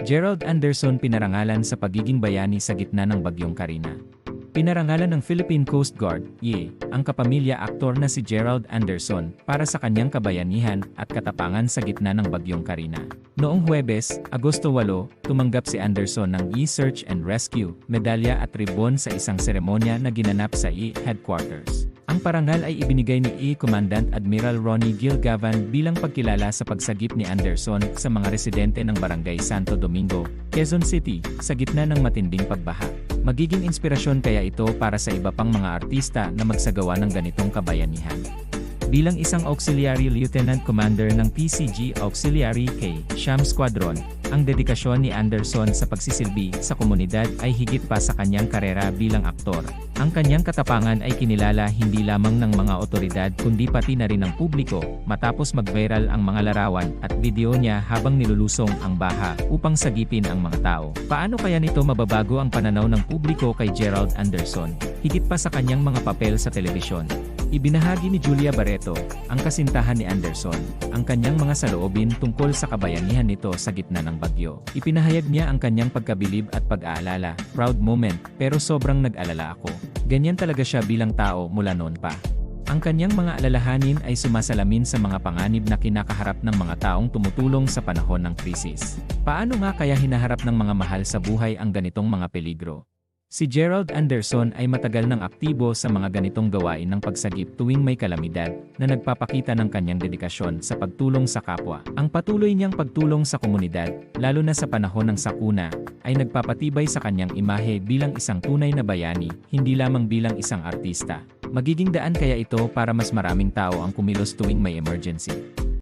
Gerald Anderson pinarangalan sa pagiging bayani sa gitna ng bagyong Karina. Pinarangalan ng Philippine Coast Guard, YE, ang kapamilya aktor na si Gerald Anderson para sa kanyang kabayanihan at katapangan sa gitna ng bagyong Karina. Noong Huwebes, Agosto 8, tumanggap si Anderson ng E Search and Rescue, medalya at ribon sa isang seremonya na ginanap sa E Headquarters. Ang parangal ay ibinigay ni E Commandant Admiral Ronnie Gilgavan bilang pagkilala sa pagsagip ni Anderson sa mga residente ng Barangay Santo Domingo, Quezon City, sa gitna ng matinding pagbaha. Magiging inspirasyon kaya ito para sa iba pang mga artista na magsagawa ng ganitong kabayanihan. Bilang isang Auxiliary Lieutenant Commander ng PCG Auxiliary K, Sham Squadron, ang dedikasyon ni Anderson sa pagsisilbi sa komunidad ay higit pa sa kanyang karera bilang aktor. Ang kanyang katapangan ay kinilala hindi lamang ng mga otoridad kundi pati na rin ng publiko matapos mag-viral ang mga larawan at video niya habang nilulusong ang baha upang sagipin ang mga tao. Paano kaya nito mababago ang pananaw ng publiko kay Gerald Anderson, higit pa sa kanyang mga papel sa telebisyon? Ibinahagi ni Julia Barreto, ang kasintahan ni Anderson, ang kanyang mga saloobin tungkol sa kabayanihan nito sa gitna ng bagyo. Ipinahayag niya ang kanyang pagkabilib at pag-aalala, proud moment, pero sobrang nag-alala ako. Ganyan talaga siya bilang tao mula noon pa. Ang kanyang mga alalahanin ay sumasalamin sa mga panganib na kinakaharap ng mga taong tumutulong sa panahon ng krisis. Paano nga kaya hinaharap ng mga mahal sa buhay ang ganitong mga peligro? Si Gerald Anderson ay matagal nang aktibo sa mga ganitong gawain ng pagsagip tuwing may kalamidad na nagpapakita ng kanyang dedikasyon sa pagtulong sa kapwa. Ang patuloy niyang pagtulong sa komunidad, lalo na sa panahon ng sakuna, ay nagpapatibay sa kanyang imahe bilang isang tunay na bayani, hindi lamang bilang isang artista. Magiging daan kaya ito para mas maraming tao ang kumilos tuwing may emergency.